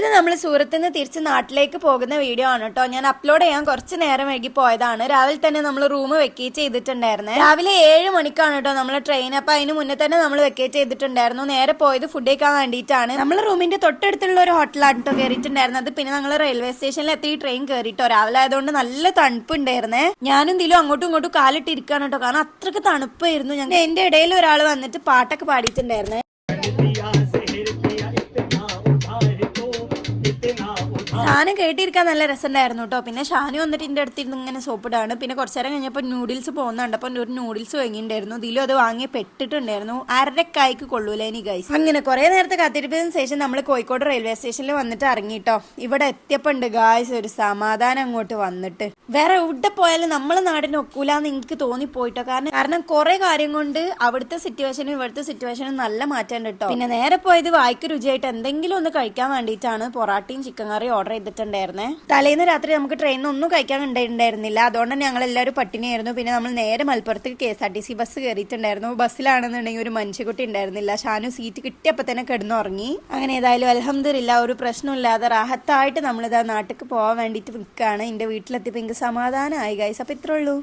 ഇത് നമ്മൾ സൂറത്തിൽ നിന്ന് തിരിച്ച് നാട്ടിലേക്ക് പോകുന്ന വീഡിയോ ആണ് കേട്ടോ. ഞാൻ അപ്ലോഡ് ചെയ്യാൻ കുറച്ച് നേരം വൈകി പോയതാണ്. രാവിലെ തന്നെ നമ്മൾ റൂം വെക്കേറ്റ് ചെയ്തിട്ടുണ്ടായിരുന്നു. രാവിലെ ഏഴ് മണിക്കാണ് കേട്ടോ നമ്മൾ ട്രെയിൻ അപ്പൊ അതിന് മുന്നേ തന്നെ നമ്മൾ വെക്കേറ്റ് ചെയ്തിട്ടുണ്ടായിരുന്നു. നേരെ പോയത് ഫുഡ് കഴിക്കാൻ വേണ്ടിയിട്ടാണ്. നമ്മൾ റൂമിന്റെ തൊട്ടടുത്തുള്ള ഒരു ഹോട്ടലാണ് കേട്ടോ കയറിയിട്ടുണ്ടായിരുന്നത് പിന്നെ ഞങ്ങൾ റെയിൽവേ സ്റ്റേഷനിൽ എത്തി ട്രെയിൻ കയറിയിട്ടോ രാവിലെ ആയതുകൊണ്ട് നല്ല തണുപ്പുണ്ടായിരുന്നേ. ഞാനും ഇതിലും അങ്ങോട്ടും ഇങ്ങോട്ടും കാലിട്ടിരിക്കാണ് കേട്ടോ. കാരണം അത്രയ്ക്ക് തണുപ്പായിരുന്നു ഞങ്ങൾ എന്റെ ഇടയിൽ ഒരാൾ വന്നിട്ട് പാട്ടൊക്കെ പാടിയിട്ടുണ്ടായിരുന്നേ. ഷാന് കേട്ടിരിക്കാൻ നല്ല രസമുണ്ടായിരുന്നു കേട്ടോ. പിന്നെ ഷാനു വന്നിട്ട് എന്റെ അടുത്തിരുന്ന് ഇങ്ങനെ സോപ്പിടാണ്. പിന്നെ കുറച്ചു നേരം കഴിഞ്ഞപ്പോൾ നൂഡിൽസ് പോകുന്നുണ്ട്. അപ്പൊ ഒരു നൂഡിൽസ് വാങ്ങിയിട്ടുണ്ടായിരുന്നു. ഇതിലും അത് വാങ്ങി പെട്ടിട്ടുണ്ടായിരുന്നു. അരക്കായ്ക്ക് കൊള്ളൂലേ ഇനി ഗൈസ് അങ്ങനെ കുറെ നേരത്തെ കാത്തിരിപ്പതിന് ശേഷം നമ്മൾ കോഴിക്കോട് റെയിൽവേ സ്റ്റേഷനിൽ വന്നിട്ട് ഇറങ്ങിട്ടോ ഇവിടെ എത്തിയപ്പോ ഉണ്ട് ഗായ്സ് ഒരു സമാധാനം അങ്ങോട്ട് വന്നിട്ട്. വേറെ എവിടെ പോയാലും നമ്മളെ നാടിന് ഒക്കൂലെന്ന് എനിക്ക് തോന്നിപ്പോയിട്ടോ കാരണം കാരണം കുറെ കാര്യം കൊണ്ട് അവിടുത്തെ സിറ്റുവേഷനും ഇവിടുത്തെ സിറ്റുവേഷനും നല്ല മാറ്റം കേട്ടോ പിന്നെ നേരെ പോയത് വായിക്ക് രുചിയായിട്ട് എന്തെങ്കിലും ഒന്ന് കഴിക്കാൻ വേണ്ടിയിട്ടാണ് പൊറാട്ടയും ചിക്കൻ കറിയും ഓർഡർ ചെയ്തിട്ടുണ്ടായിരുന്നേ. തലേന്ന് രാത്രി നമുക്ക് ട്രെയിൻ ഒന്നും കഴിക്കാൻ ഉണ്ടായിരുന്നില്ല അതുകൊണ്ട് തന്നെ ഞങ്ങൾ എല്ലാവരും പട്ടിണിയായിരുന്നു. പിന്നെ നമ്മൾ നേരെ മലപ്പുറത്ത് K S R T C bus കയറിയിട്ടുണ്ടായിരുന്നു ബസ്സിലാണെന്നുണ്ടെങ്കിൽ ഒരു മനുഷ്യക്കുട്ടി ഉണ്ടായിരുന്നില്ല ഷാനു സീറ്റ് കിട്ടിയപ്പോൾ തന്നെ കിടന്നുറങ്ങി. അങ്ങനെ ഏതായാലും അലഹമില്ല ഒരു പ്രശ്നമില്ലാതെ റാഹത്തായിട്ട് നമ്മളിതാ നാട്ടിലേക്ക് പോകാൻ വേണ്ടിയിട്ട് നിൽക്കുകയാണ് എന്റെ വീട്ടിലെത്തിയപ്പോൾ എനിക്ക് സമാധാനമായി ഗൈസ് അപ്പോൾ ഇത്രേ ഉള്ളൂ.